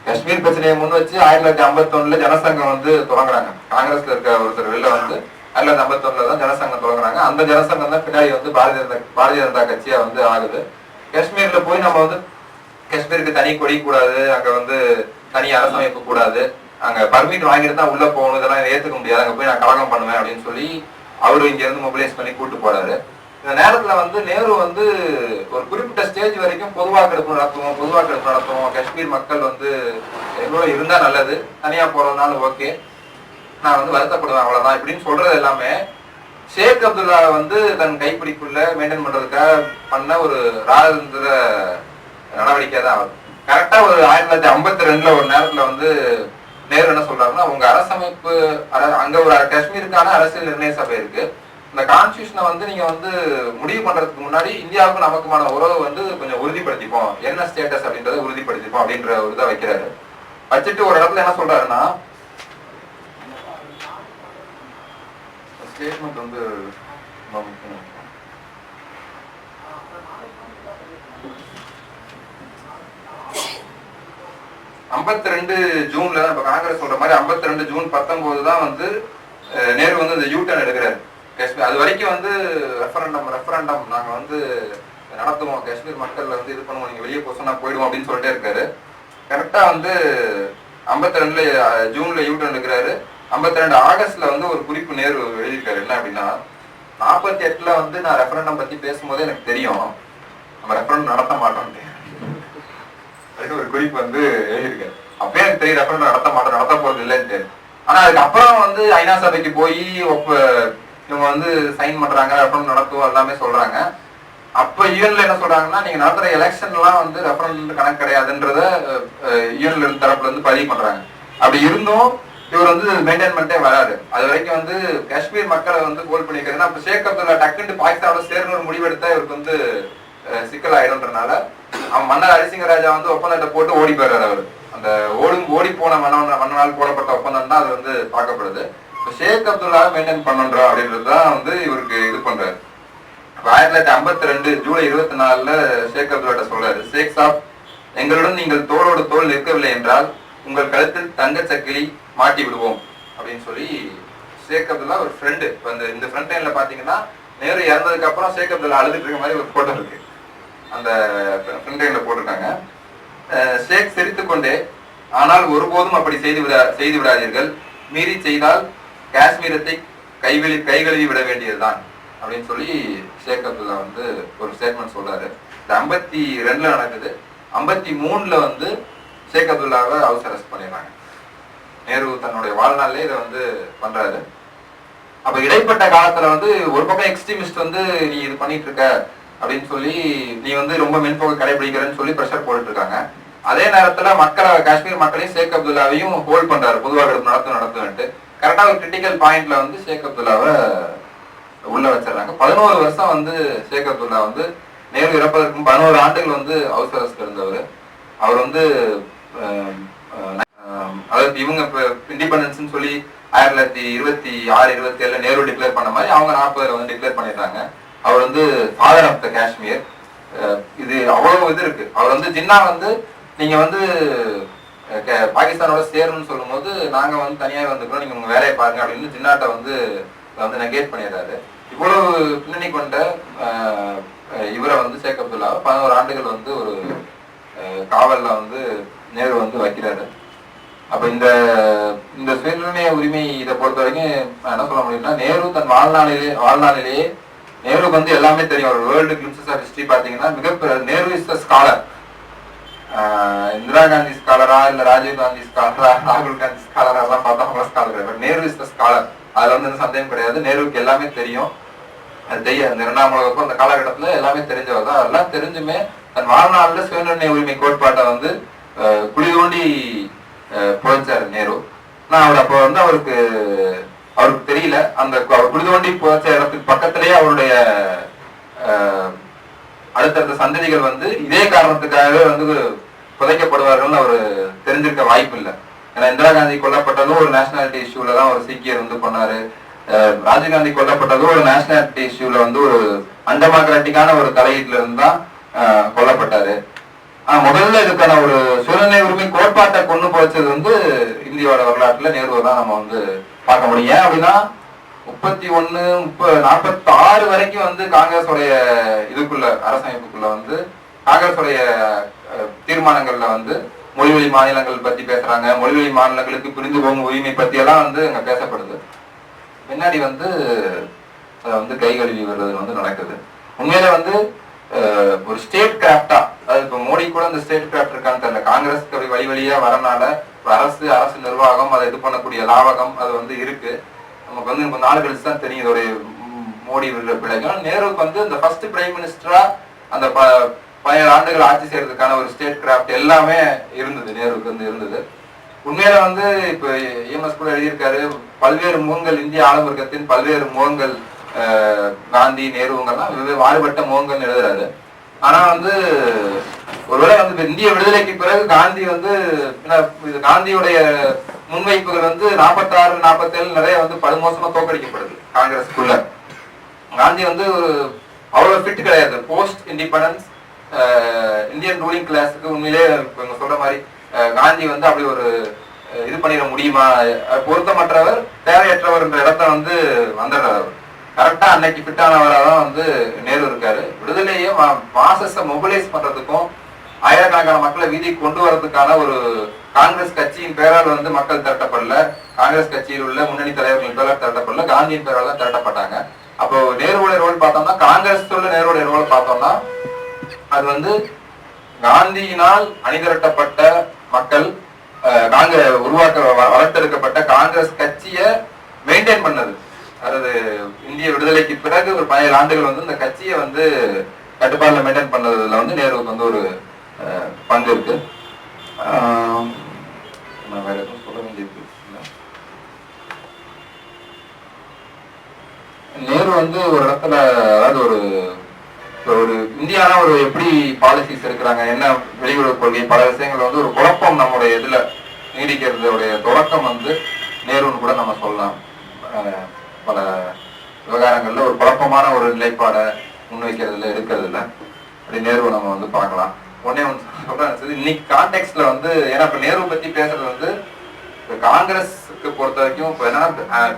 காஷ்மீர் பிரச்சனையை முன் வச்சு ஆயிரத்தி தொள்ளாயிரத்தி ஐம்பத்தி ஜனசங்கம் வந்து தொடங்குறாங்க காங்கிரஸ்ல இருக்க ஒருத்தர் வெளில வந்து ஆயிரத்தி தொள்ளாயிரத்தி தான் ஜனசங்கம் தொடங்குறாங்க. அந்த ஜனசங்கம் தான் பின்னாடி வந்து பாரதிய ஜனதா பாரதிய ஜனதா கட்சியா வந்து ஆகுது. காஷ்மீர்ல போய் நம்ம வந்து காஷ்மீருக்கு தனி கொடி கூடாது அங்க வந்து தனி அரசமைப்பு கூடாது. அங்க பர்மிட் வாங்கிட்டு தான் உள்ள போகணும் இதெல்லாம் ஏத்துக்க முடியாது. அங்க போய் நான் கலகம் பண்ணுவேன் அப்படின்னு சொல்லி அவரு இங்க இருந்து மொபிலைஸ் பண்ணி கூட்டு போறாரு. இந்த நேரத்துல வந்து நேரு வந்து ஒரு குறிப்பிட்ட ஸ்டேஜ் வரைக்கும் பொதுவாக்கெடுப்பு நடத்துவோம் பொதுவாக்கெடுப்பு நடத்துவோம். காஷ்மீர் மக்கள் வந்து எவ்வளவு இருந்தா நல்லது. தனியா போறதுனாலும் ஓகே நான் வந்து வருத்தப்படுவேன் அவ்வளவுதான். இப்படின்னு சொல்றது எல்லாமே ஷேக் அப்துல்லா வந்து தன் கைப்பிடிக்குள்ள மெயின்டைன் பண்றதுக்காக பண்ண ஒரு ராஜதந்திர நடவடிக்கை தான் ஆகுது கரெக்டா ஒரு ஆயிரத்தி தொள்ளாயிரத்தி ஐம்பத்தி ரெண்டுல ஒரு நேரத்துல வந்து நேரு என்ன சொல்றாருன்னா உங்க அரசமைப்பு அர- அங்க ஒரு காஷ்மீருக்கான அரசியல் நிர்ணய சபை இருக்கு. இந்த கான்ஸ்டியூஷனை வந்து நீங்க வந்து முடிவு பண்றதுக்கு முன்னாடி இந்தியாவுக்கும் நமக்குமான உறவு வந்து கொஞ்சம் உறுதிப்படுத்திப்போம். என்ன ஸ்டேட்டஸ் அப்படின்றத உறுதிப்படுத்திப்போம். அப்படின்ற ஒரு இதை வைக்கிறாரு. வச்சுட்டு ஒரு இடத்துல என்ன சொல்றாருன்னா ஸ்டேட்மெண்ட் வந்து ரொம்ப முக்கியம். ஐம்பத்தி ரெண்டு ஜூன்ல இப்ப காங்கிரஸ் சொல்ற மாதிரி ஐம்பத்தி ரெண்டு ஜூன் பத்தொன்பது தான் வந்து நேரு வந்து இந்த யூட்டர்ன் எடுக்கிறாரு. காஷ்மீர் அது வரைக்கும் வந்து ரெஃபரண்டம் ரெஃபரண்டம் நாங்க வந்து நடத்துவோம். காஷ்மீர் மக்கள் வந்து இது பண்ணுவோம். நீங்க வெளியே போக சொன்னா போயிடுவோம் அப்படின்னு சொல்லிட்டே இருக்காரு. கரெக்டா வந்து ஐம்பத்தி ரெண்டுல ஜூன்ல யூ டர்ன் எடுக்கிறாரு. ஐம்பத்தி ரெண்டு ஆகஸ்ட்ல வந்து ஒரு குறிப்பு நேரு எழுதியிருக்காரு. என்ன அப்படின்னா நாற்பத்தி எட்டுல வந்து நான் ரெஃபரண்டம் பத்தி பேசும்போது எனக்கு தெரியும். நம்ம ரெஃபரண்டம் நடத்த மாட்டோம் அப்படின்னு. ஒரு குறிப்பு வந்து எழுதியிருக்காரு. அப்பயே எனக்கு தெரியும் ரெஃபரண்டம் நடத்த மாட்டோம் நடத்த போறது தெரியும். ஆனா அதுக்கப்புறம் வந்து ஐநா சபைக்கு போய் ஒப்ப இவங்க வந்து சைன் பண்றாங்க ரெஃபரண்டம் நடத்துவோம் எல்லாமே சொல்றாங்க. அப்ப யூஎன்ல என்ன சொல்றாங்கன்னா நீங்க நடத்துற எலெக்ஷன் எல்லாம் வந்து ரெஃபரண்ட் கணக்கு கிடையாதுன்றத யூஎன்ல இருந்து தரப்புல இருந்து பதிவு பண்றாங்க. அப்படி இருந்தும் இவர் வந்து மெயின்டைன் பண்ணிட்டே வராரு. அது வரைக்கும் வந்து காஷ்மீர் மக்களை வந்து கோல் பண்ணிக்கிறேன்னா ஏன்னா ஷேக் அப்துல்லா டக்குன்னு பாகிஸ்தானோட சேர்ந்து ஒரு முடிவெடுத்தா இவருக்கு வந்து சிக்கல் ஆயிடும்ன்றனால அவன் மன்னர் ஹரிசிங்க ராஜா வந்து ஒப்பந்தத்தை போட்டு ஓடி போயிடுறாரு அவர். அந்த ஓடும் ஓடி போன மன்னன் மன்னனால் போடப்பட்ட ஒப்பந்தம் தான் அது வந்து பார்க்கப்படுது. இப்ப ஷேக் அப்துல்லா மெயின்டைன் பண்ணுன்றா அப்படின்றது தான் வந்து இவருக்கு இது பண்றாரு. ஆயிரத்தி தொள்ளாயிரத்தி ஐம்பத்தி ரெண்டு ஜூலை இருபத்தி நாலுல ஷேக் அப்துல்லாட்ட சொல்றாரு ஷேக் சாப் எங்களுடன் நீங்கள் தோளோடு தோல் நிற்கவில்லை என்றால் உங்கள் கழுத்தில் தங்க சக்கிலி மாட்டி விடுவோம் அப்படின்னு சொல்லி ஷேக் அப்துல்லா ஒரு ஃப்ரெண்டு இப்போ இந்த இந்த ஃப்ரண்ட் லைன்ல பார்த்தீங்கன்னா நேரு இறந்ததுக்கு அப்புறம் ஷேக் அப்துல்லா அழுதுட்டு இருக்க மாதிரி ஒரு ஃபோட்டோ இருக்கு. அந்த ஃப்ரண்ட் லைன்ல போட்டிருக்காங்க. ஷேக் சிரித்து கொண்டே ஆனால் ஒருபோதும் அப்படி செய்து விட செய்து விடாதீர்கள். மீறி செய்தால் காஷ்மீரத்தை கைவெளி கைகழுவி விட வேண்டியதுதான். அப்படின்னு சொல்லி ஷேக் அப்துல்லா வந்து ஒரு ஸ்டேட்மெண்ட் சொல்றாரு. இந்த ஐம்பத்தி ரெண்டுல நடக்குது. ஐம்பத்தி மூணுல வந்து ஷேக் அப்துல்லாவை ஹவுஸ் அரெஸ்ட் பண்ணிடுறாங்க. நேரு தன்னுடைய வாழ்நாளிலே இதை வந்து பண்றாரு. அப்ப இடைப்பட்ட காலத்துல வந்து ஒரு பக்கம் எக்ஸ்ட்ரீமிஸ்ட் வந்து நீ இது பண்ணிட்டு இருக்க அப்படின்னு சொல்லி நீ வந்து ரொம்ப மென்போக்கு கடைபிடிக்கிறேன்னு சொல்லி ப்ரெஷர் போட்டுட்டு இருக்காங்க அதே நேரத்துல மக்களை காஷ்மீர் மக்களையும் ஷேக் அப்துல்லாவையும் ஹோல்ட் பண்றாரு. பொதுவாக நடத்தும் நடத்துவேன்ட்டு கரெக்டா ஒரு கிரிட்டிக்கல் பாயிண்ட்ல வந்து ஷேக் அப்துல்லாவை உள்ள வச்சிடறாங்க. பதினோரு வருஷம் வந்து ஷேக் அப்துல்லா வந்து நேரு இறப்பதற்கு பதினோரு ஆண்டுகள் வந்து அவசரஸ்க்கு இருந்தவர். அவர் வந்து Um, அதாவது இவங்க இப்போ இண்டிபெண்டன்ஸ்னு சொல்லி ஆயிரத்தி தொள்ளாயிரத்தி இருபத்தி ஆறு இருபத்தி ஏழுல நேரு டிக்ளேர் பண்ண மாதிரி அவங்க நாற்பதுல வந்து டிக்ளேர் பண்ணிடுறாங்க அவர் வந்து ஃபாதர் ஆஃப் த காஷ்மீர் இது அவ்வளவு இது இருக்கு. அவர் வந்து ஜின்னா வந்து நீங்க வந்து கே- பாகிஸ்தானோட சேரணும்னு சொல்லும்போது நாங்க வந்து தனியாக வந்துக்கிறோம். நீங்க உங்க வேலையை பாருங்க அப்படின்னு ஜின்னாட்ட வந்து வந்து நெகேட் பண்ணிடுறாரு. இவ்வளவு பின்னணி கொண்ட இவரை வந்து ஷேக் அப்துல்லா பதினோரு ஆண்டுகள் வந்து ஒரு காவலில் வந்து நேரு வந்து வைக்கிறாரு. அப்ப இந்த இந்த சுயநிர்ணய உரிமை இதை பொறுத்த வரைக்கும் என்ன சொல்ல முடியும்னா நேரு தன் வாழ்நாளிலே வாழ்நாளிலேயே நேருக்கு வந்து எல்லாமே தெரியும். ஒரு வேர்ல்டு கிளிம்சஸ் ஆஃப் ஹிஸ்டரி பாத்தீங்கன்னா மிக Nehru is the scholar Indira Gandhi ஸ்காலரா இல்ல ராஜீவ் காந்தி ஸ்காலரா ராகுல் காந்தி ஸ்காலரா எல்லாம் பார்த்தா அவங்க scholar Nehru is the scholar அதுல வந்து எந்த சந்தேகம் கிடையாது. நேருக்கு எல்லாமே தெரியும். அது தெரிய அந்த இரண்டாம் உலகப்போ அந்த காலகட்டத்துல எல்லாமே தெரிஞ்சவர் தான். அதெல்லாம் தெரிஞ்சுமே தன் வாழ்நாளில் சுயநிர்ணய உரிமை கோட்பாட்டை வந்து குழி தோண்டி அஹ், நேரு. நான் அவர் அப்போ வந்து அவருக்கு அவருக்கு தெரியல. அந்த அவர் குழி புதைச்ச இடத்துக்கு பக்கத்திலேயே அவருடைய அடுத்தடுத்த சந்ததிகள் வந்து இதே காரணத்துக்காகவே வந்து புதைக்கப்படுவார்கள்னு அவர் தெரிஞ்சிருக்க வாய்ப்பு இல்லை ஏன்னா இந்திரா காந்தி கொல்லப்பட்டதும் ஒரு நேஷனாலிட்டி இஷ்யூல தான் ஒரு சீக்கியர் வந்து பண்ணாரு ராஜீவ்காந்தி கொல்லப்பட்டதும் ஒரு நேஷனாலிட்டி இஷ்யூல வந்து ஒரு அண்டெமோக்ராட்டிக்கான ஒரு தலையீட்டுல இருந்து தான் கொல்லப்பட்டாரு. முதல்ல இதுக்கான ஒரு சுயநிலை உரிமை கோட்பாட்டை கொண்டு போச்சது வந்து இந்தியாவோட வரலாற்றுல நேருவை தான் நம்ம வந்து பார்க்க முடியும். ஏன் அப்படின்னா முப்பத்தி ஒண்ணு முப்ப நாற்பத்தி ஆறு வரைக்கும் வந்து காங்கிரஸோடைய இதுக்குள்ள அரசமைப்புக்குள்ள வந்து காங்கிரஸோடைய அஹ், தீர்மானங்கள்ல வந்து மொழிவழி மாநிலங்கள் பத்தி பேசுறாங்க. மொழிவழி மாநிலங்களுக்கு புரிந்து போகும் உரிமை பத்தி எல்லாம் வந்து அங்க பேசப்படுது. பின்னாடி வந்து அதை வந்து கை கழுவி வர்றது வந்து நடக்குது. உண்மையில வந்து ஒரு ஸ்டேட் கிராஃப்டா அது இப்போ மோடி கூட அந்த ஸ்டேட் கிராஃப்ட் இருக்கான்னு தெரியல காங்கிரஸ்க்கு அப்படி வழி வழியா வரனால அரசு அரசு நிர்வாகம் அதை இது பண்ணக்கூடிய லாபகம் அது வந்து இருக்கு நமக்கு வந்து இப்போ நாள் கழிச்சு தான் தெரியும் இதோடைய மோடி விடுற பிள்ளைகள் வந்து இந்த ஃபர்ஸ்ட் பிரைம் மினிஸ்டரா அந்த ப- பதினேழு ஆண்டுகள் ஆட்சி செய்யறதுக்கான ஒரு ஸ்டேட் கிராஃப்ட் எல்லாமே இருந்தது நேருக்கு வந்து இருந்தது உண்மையில வந்து இப்போ இஎம்எஸ் கூட எழுதியிருக்காரு பல்வேறு முகங்கள் இந்திய ஆளுவர்க்கத்தின் பல்வேறு முகங்கள் காந்தி நேருங்கெல்லாம் வெவ்வேறு மாறுபட்ட முகங்கள் எழுதுறாரு. ஆனா வந்து ஒருவேளை வந்து இந்திய விடுதலைக்கு பிறகு காந்தி வந்து என்ன, இது காந்தியுடைய முன்வைப்புகள் வந்து நாற்பத்தாறு நாற்பத்தேழு நிறைய வந்து படுமோசமா தோற்கடிக்கப்படுது காங்கிரஸ்க்குள்ள. காந்தி வந்து ஒரு அவ்வளவு ஃபிட் கிடையாது. போஸ்ட் இண்டிபெண்டன்ஸ் இந்தியன் ரூலிங் கிளாஸுக்கு உண்மையிலே இவங்க சொல்ற மாதிரி காந்தி வந்து அப்படி ஒரு இது பண்ணிட முடியுமா? பொருத்தமற்றவர் தேவையற்றவர் என்ற இடத்த வந்து வந்துடுறாரு கரெக்டா அன்னைக்கு ஃபிட்டானவராக தான் வந்து நேரு இருக்காரு. விடுதலையை மாசஸ மொபிலைஸ் பண்றதுக்கும் ஆயிரக்கணக்கான மக்களை வீதிக்கு கொண்டு வரதுக்கான ஒரு காங்கிரஸ் கட்சியின் பெயரால் வந்து மக்கள் திரட்டப்படல. காங்கிரஸ் கட்சியில் உள்ள முன்னணி தலைவர்களின் பேரால் திரட்டப்படல. காந்தியின் பேரால் தான் திரட்டப்பட்டாங்க. அப்போ நேருடைய ரோல் பார்த்தோம்னா காங்கிரஸ் உள்ள நேருடைய ரோல் பார்த்தோம்னா அது வந்து காந்தியினால் அணிதிரட்டப்பட்ட மக்கள் காங்கிரஸ் உருவாக்க வளர்த்தெடுக்கப்பட்ட காங்கிரஸ் கட்சியை மெயின்டைன் பண்ணது. அதாவது இந்திய விடுதலைக்கு பிறகு ஒரு பதினேழு ஆண்டுகள் வந்து இந்த கட்சியை வந்து கட்டுப்பாடுல மெயின்டைன் பண்ணதுல வந்து நேருவுக்கு வந்து ஒரு அஹ், பங்கு இருக்கு. நான் வேற எதுவும் சொல்ல வேண்டியிருக்கு நேரு வந்து ஒரு இடத்துல அதாவது ஒரு ஒரு இந்தியானா ஒரு எப்படி பாலிசிஸ் இருக்கிறாங்க என்ன வெளியுறவு கொள்கை பல விஷயங்கள் வந்து ஒரு குழப்பம் நம்முடைய இதுல நீடிக்கிறதுடைய தொடக்கம் வந்து நேருன்னு கூட நம்ம சொல்லலாம். பல விவகாரங்களில் ஒரு குழப்பமான ஒரு நிலைப்பாடை முன்வைக்கிறதுல இருக்கிறதுல அப்படி நேருவை நம்ம வந்து பார்க்கலாம். ஒன்னே ஒன்று சொல்றேன் இன்னைக்கு கான்டெக்ட்ல வந்து ஏன்னா இப்போ நேரு பத்தி பேசுறது வந்து இப்போ காங்கிரஸுக்கு பொறுத்த வரைக்கும் இப்போ ஏன்னா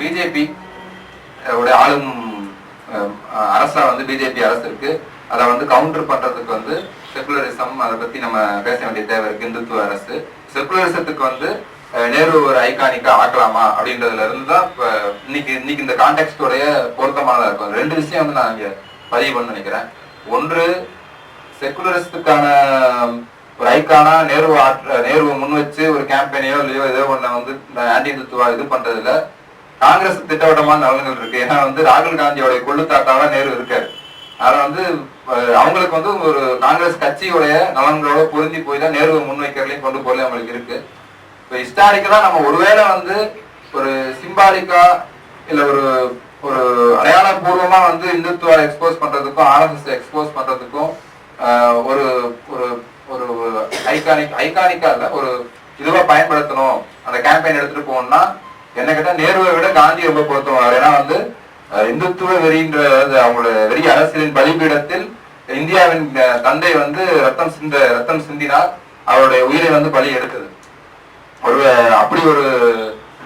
பிஜேபி உடைய ஆளும் அஹ், அரசா வந்து பிஜேபி அரசு இருக்கு. அதை வந்து கவுண்டர் பண்றதுக்கு வந்து செகுலரிசம் அதை பத்தி நம்ம பேச வேண்டிய தேவை இருக்கு இந்துத்துவ அரசு. செகுலரிசத்துக்கு வந்து நேரு ஒரு ஐகானிக்கா ஆக்கலாமா அப்படின்றதுல இருந்து தான் இப்ப இன்னைக்கு இன்னைக்கு இந்த கான்டெக்டோடைய பொருத்தமானதா இருக்கும். ரெண்டு விஷயம் வந்து நான் இங்க பதிவு பண்ண நினைக்கிறேன். ஒன்று செகுலரிஸ்டுக்கான ஒரு ஐக்கானா நேரு நேருவை முன் வச்சு ஒரு கேம்பெயினையோ இல்லையோ ஏதோ ஒண்ணு வந்து இந்த ஆன்டி இந்துத்துவா இது பண்றதுல காங்கிரஸ் திட்டவட்டமான நலன்கள் இருக்கு. ஏன்னா வந்து ராகுல் காந்தியோடைய கொள்ளு தாத்தாவா நேரு இருக்காரு. அதனால வந்து அவங்களுக்கு வந்து ஒரு காங்கிரஸ் கட்சியோடைய நலன்களோட பொருந்தி போய் தான் நேருவை முன்வைக்கிறதுலையும் கொண்டு போகல அவங்களுக்கு இருக்கு. இப்போ ஹிஸ்டாரிக்கலாக நம்ம ஒருவேளை வந்து ஒரு சிம்பாலிக்கா இல்லை ஒரு ஒரு அடையாளபூர்வமா வந்து இந்துத்துவ எக்ஸ்போஸ் பண்ணுறதுக்கும் ஆர்எஸ்எஸ் எக்ஸ்போஸ் பண்ணுறதுக்கும் ஒரு ஒரு ஒரு ஐகானிக் ஐகானிக்கா இல்லை ஒரு இதுவாக பயன்படுத்தணும். அந்த கேம்பெயின் எடுத்துகிட்டு போகணும்னா என்ன கேட்டால் நேருவை விட காந்தி ரொம்ப பொருத்தம் ஏன்னா வந்து இந்துத்துவ வெறின்ற அவங்களோட வெறி அரசியலின் பலிபீடத்தில் இந்தியாவின் தந்தை வந்து ரத்தம் சிந்த ரத்தம் சிந்தினார். அவருடைய உயிரை வந்து பலி எடுத்தது. ஒரு அப்படி ஒரு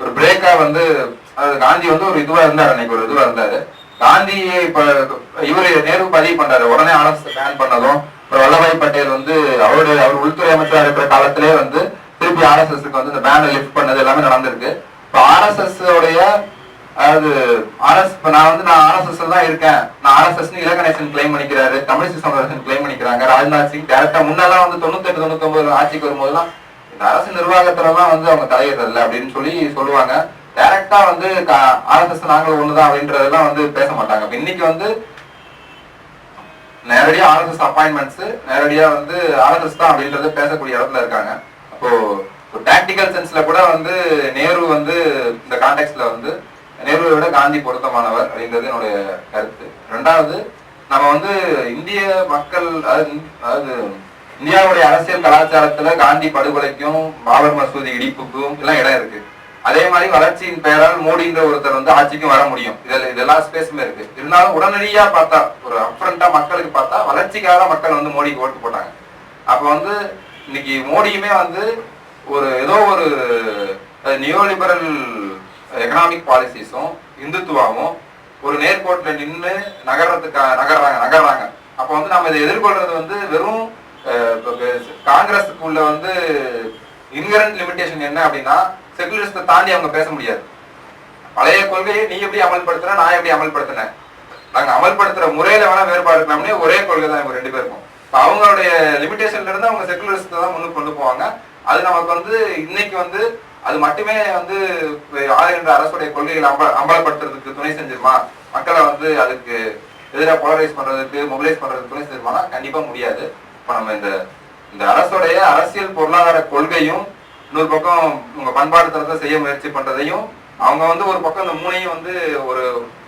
ஒரு பிரேக்கா வந்து அது காந்தி வந்து ஒரு இதுவா இருந்தாரு அன்னைக்கு ஒரு இதுவா இருந்தாரு. காந்தியை இப்ப இவரு நேரு பதிவு பண்றாரு. உடனே ஆர்எஸ் பேன் பண்ணதும் அப்புறம் வல்லபாய் பட்டேல் வந்து அவருடைய அவர் உள்துறை அமைச்சராக இருக்கிற காலத்திலே வந்து திருப்பி ஆர்எஸ்எஸ்க்கு வந்து இந்த பேனை லிஃப்ட் பண்ணது எல்லாமே நடந்திருக்கு. இப்ப ஆர்எஸ்எஸ் உடைய அதாவது ஆர்எஸ் இப்ப நான் வந்து நான் ஆர்எஸ்எஸ் தான் இருக்கேன். நான் ஆர்எஸ்எஸ் இலகணேசன் கிளைம் பண்ணிக்கிறாரு தமிழிசை சவுந்தரராஜன் கிளைம் பண்ணிக்கிறாங்க. ராஜ்நாத் சிங் டேரக்டா முன்னெல்லாம் வந்து தொண்ணூத்தெட்டு தொண்ணூத்தொன்பது ஆட்சிக்கு வரும்போதெல்லாம் இந்த அரசு நிர்வாகத்துலலாம் வந்து அவங்க தலையிடல அப்படின்னு சொல்லி சொல்லுவாங்க. டைரக்டா வந்து ஆர்எஸ்எஸ் நாங்களும் ஒண்ணுதான் அப்படின்றதெல்லாம் வந்து பேச மாட்டாங்க. இன்னைக்கு வந்து நேரடியா ஆர்எஸ்எஸ் அப்பாயின்மெண்ட்ஸ் நேரடியா வந்து ஆர்எஸ்எஸ் தான் அப்படின்றத பேசக்கூடிய இடத்துல இருக்காங்க. அப்போ டாக்டிக்கல் சென்ஸ்ல கூட வந்து நேரு வந்து இந்த கான்டெக்ட்ல வந்து நேருவை விட காந்தி பொருத்தமானவர் அப்படின்றது என்னுடைய கருத்து. ரெண்டாவது நம்ம வந்து இந்திய மக்கள் அதாவது அதாவது இந்தியாவுடைய அரசியல் கலாச்சாரத்துல காந்தி படுகொலைக்கும் பாபர் மசூதி இடிப்புக்கும் எல்லாம் இடம் இருக்கு. அதே மாதிரி வளர்ச்சியின் பெயரால் மோடின்ற ஒருத்தர் வந்து ஆட்சிக்கும் வர முடியும். இதுல இதெல்லாம் ஸ்பேஸுமே இருக்கு. இருந்தாலும் உடனடியா பார்த்தா ஒரு அப்ரண்டா மக்களுக்கு பார்த்தா வளர்ச்சிக்காக மக்கள் வந்து மோடிக்கு ஓட்டு போட்டாங்க. அப்ப வந்து இன்னைக்கு மோடியுமே வந்து ஒரு ஏதோ ஒரு நியோலிபரல் எக்கனாமிக் பாலிசிஸும் இந்துத்துவாவும் ஒரு நேர்கோட்டில் நின்று நகர்றதுக்கா நகர்றாங்க நகர்றாங்க. அப்போ வந்து நம்ம இதை எதிர்கொள்றது வந்து வெறும் காங்கிரஸுக்குள்ள வந்து இன்கரண்ட் லிமிடேஷன் என்ன அப்படின்னா செகுலரிஸ்டை தாண்டி அவங்க பேச முடியாது. பழைய கொள்கையை நீ எப்படி அமல்படுத்துற நான் எப்படி அமல்படுத்தினேன்? நாங்க அமல்படுத்துற முறையில வேணா வேறுபாடு இருக்கலாம்னே ஒரே கொள்கை தான் இவங்க ரெண்டு பேருக்கும் அவங்களுடைய லிமிடேஷன்ல இருந்து அவங்க செகுலரிஸ்ட் தான் முன்னுக்கு கொண்டு போவாங்க. அது நமக்கு வந்து இன்னைக்கு வந்து அது மட்டுமே வந்து ஆளுகின்ற அரசுடைய கொள்கைகளை அம்ப அம்பலப்படுத்துறதுக்கு துணை செஞ்சிருமா? மக்களை வந்து அதுக்கு எதிராக போலரைஸ் பண்றதுக்கு மொபிலைஸ் பண்றதுக்கு துணை செஞ்சிருமானா? கண்டிப்பா முடியாது. இப்போ நம்ம இந்த இந்த அரசுடைய அரசியல் பொருளாதார கொள்கையும் இன்னொரு பக்கம் உங்க பண்பாடு தரத்தை செய்ய முயற்சி பண்றதையும் அவங்க வந்து ஒரு பக்கம் இந்த மூணையும் வந்து ஒரு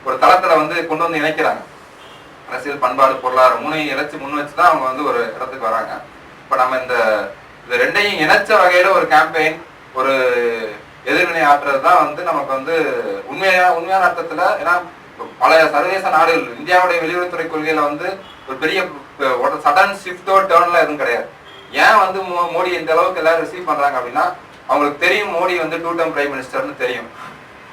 ஒரு தளத்துல வந்து கொண்டு வந்து இணைக்கிறாங்க. அரசியல் பண்பாடு பொருளாதார மூணையும் இணைச்சு முன் வச்சு தான் அவங்க வந்து ஒரு இடத்துக்கு வராங்க. இப்போ நம்ம இந்த இது ரெண்டையும் இணைச்ச வகையில ஒரு கேம்பெயின் ஒரு எதிர்வினை ஆற்றுறது தான் வந்து நமக்கு வந்து உண்மையா உண்மையான அர்த்தத்துல ஏன்னா பல சர்வதேச நாடுகள் இந்தியாவுடைய வெளியுறவுத்துறை கொள்கையில வந்து ஒரு பெரிய சடன் ஷிஃப்டோ டேர்ன்லாம் எதுவும் கிடையாது. ஏன் வந்து மோ- மோடி இந்த அளவுக்கு எல்லாரும் ரிசீவ் பண்றாங்க அப்படின்னா அவங்களுக்கு தெரியும் மோடி வந்து டூ டைம் பிரைம் மினிஸ்டர்னு தெரியும்.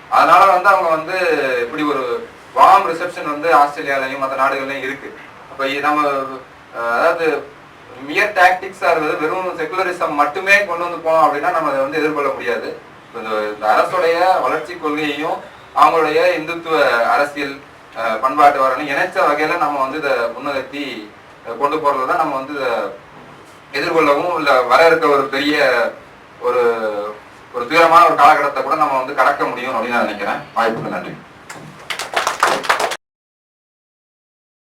அதனால வந்து அவங்க வந்து இப்படி ஒரு வார்ம் ரிசப்ஷன் வந்து ஆஸ்திரேலியாலையும் மற்ற நாடுகள்லையும் இருக்கு. அப்ப நம்ம அதாவது மியர் டாக்டிக்ஸா இருந்தது வெறும் செகுலரிசம் மட்டுமே கொண்டு வந்து போனோம் அப்படின்னா நம்ம அதை வந்து எதிர்கொள்ள முடியாது. இந்த இந்த அரசுடைய வளர்ச்சி கொள்கையையும் அவங்களுடைய இந்துத்துவ அரசியல் பண்பாட்டு வரணும் இணைச்ச வகையில நம்ம வந்து இதை முன்னிறுத்தி கொண்டு போறதை தான் நம்ம வந்து இதை எதிர்கொள்ளவும் இல்லை வர இருக்க ஒரு பெரிய ஒரு ஒரு துயரமான ஒரு காலகட்டத்தை கூட நம்ம வந்து கடக்க முடியும் அப்படின்னு நான் நினைக்கிறேன். வாய்ப்புக்கு நன்றி.